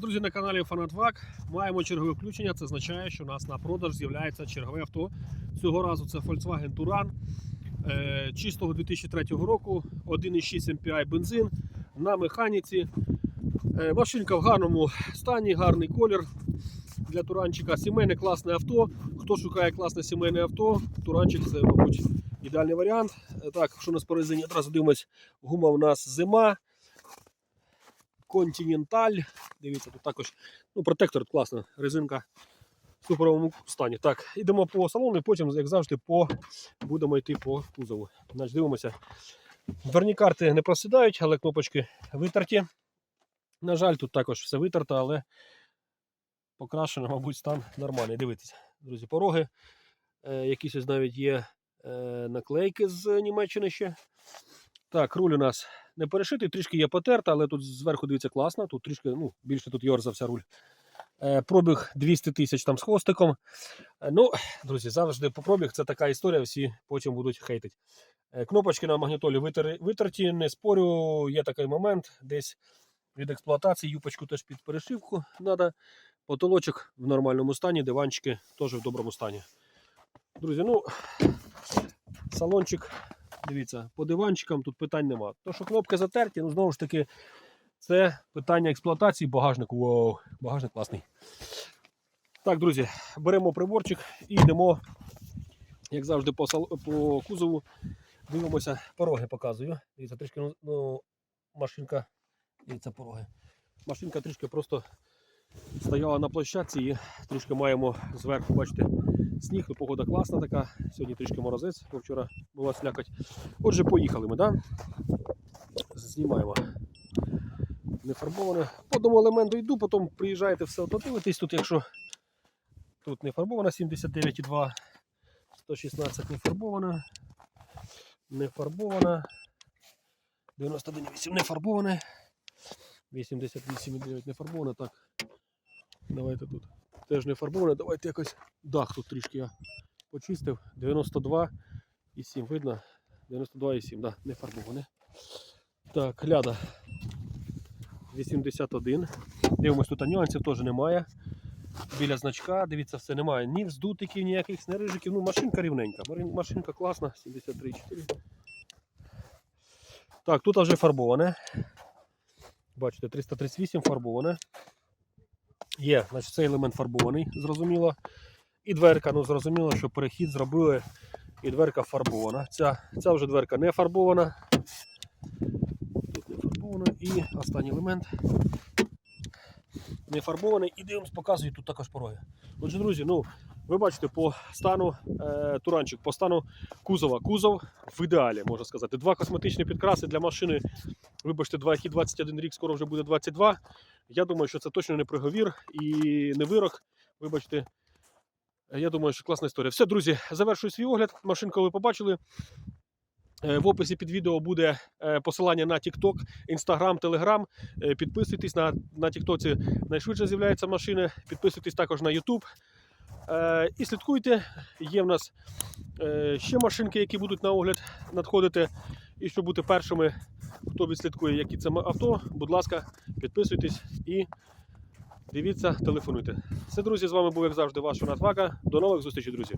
Друзі, на каналі Фанатвак маємо чергове включення. Це означає, що у нас на продаж з'являється чергове авто. Цього разу це Volkswagen Touran е, чистого 2003 року, 1,6 MPI бензин на механіці. Е, Машинка в гарному стані, гарний колір для туранчика. Сімейне класне авто. Хто шукає класне сімейне авто, туранчик це, мабуть, ідеальний варіант. Е, Так, що у нас по резині? Одразу дивимось, гума у нас зима. Континенталь. Дивіться, тут також ну, протектор класна, резинка в суперовому стані. Так, йдемо по салону і потім, як завжди, по, будемо йти по кузову. Значить, дивимося. Дверні карти не просідають, але кнопочки витерті. На жаль, тут також все витерто, але покрашено, мабуть, стан нормальний. Дивіться, друзі, пороги. Е, якісь ось навіть є е, наклейки з Німеччини ще. Так, руль у нас не перешитий, трішки є потерта, але тут зверху дивіться класно. Тут трішки ну, більше тут йорзався руль. Е, пробіг 200 тисяч там з хвостиком. Ну, друзі, завжди по пробіг це така історія, всі потім будуть хейтити. Кнопочки на магнітолі витер, витерті, не спорю, є такий момент, десь від експлуатації юпочку теж під перешивку треба. Потолочок в нормальному стані, диванчики теж в доброму стані. Друзі, ну, салончик Дивіться, по диванчикам тут питань нема. То, що кнопки затерті, ну знову ж таки, це питання експлуатації багажнику. Вау, багажник класний. Так, друзі, беремо приборчик і йдемо, як завжди, по, сал... по кузову. Дивимося, пороги показую. Дивіться, трішки ну, ну, машинка. Дивіться, пороги. Машинка трішки просто стояла на площадці і трішки маємо зверху, бачите, сніг, ну, погода класна така. Сьогодні трішки морозець, бо вчора була слякоть. Отже, поїхали ми? Да? Знімаємо. Не фарбоване. По одному елементу йду, потім приїжджаєте все одно дивитесь. Тут, якщо тут не фарбована 79,2, 116 не фарбована. Не фарбована. 91,8 не фарбоване. 88,9 не фарбоване. Так. Давайте тут теж не фарбоване. Давайте якось дах тут трішки я почистив. 92,7 видно. 92,7, да, не фарбоване. Так, ляда 81. Дивимось, тут нюансів теж немає. Біля значка, дивіться, все немає. Ні вздутиків, ніяких снарижиків. Ну, машинка рівненька. Машинка класна, 73,4. Так, тут вже фарбоване. Бачите, 338 фарбоване. Є, значить, цей елемент фарбований, зрозуміло. І дверка, ну зрозуміло, що перехід зробили, і дверка фарбована. Ця, ця вже дверка не фарбована. Тут не фарбована. І останній елемент. Не фарбований. І дивимось, показую тут також пороги. Отже, друзі, ну, ви бачите по стану е, туранчик, по стану кузова. Кузов в ідеалі, можна сказати. Два косметичні підкраси для машини. Вибачте, 2, які 21 рік, скоро вже буде 22. Я думаю, що це точно не приговір і не вирок. Вибачте. Я думаю, що класна історія. Все, друзі, завершую свій огляд. Машинку ви побачили. Е, В описі під відео буде е, посилання на TikTok, Instagram, Telegram. Е, Підписуйтесь на, на TikTok найшвидше з'являються машини. Підписуйтесь також на YouTube. Е, І слідкуйте. Є в нас е, ще машинки, які будуть на огляд надходити. І щоб бути першими, хто відслідкує, які це авто, будь ласка, підписуйтесь і дивіться, телефонуйте. Все, друзі, з вами був, як завжди, ваш Вака. До нових зустрічей, друзі.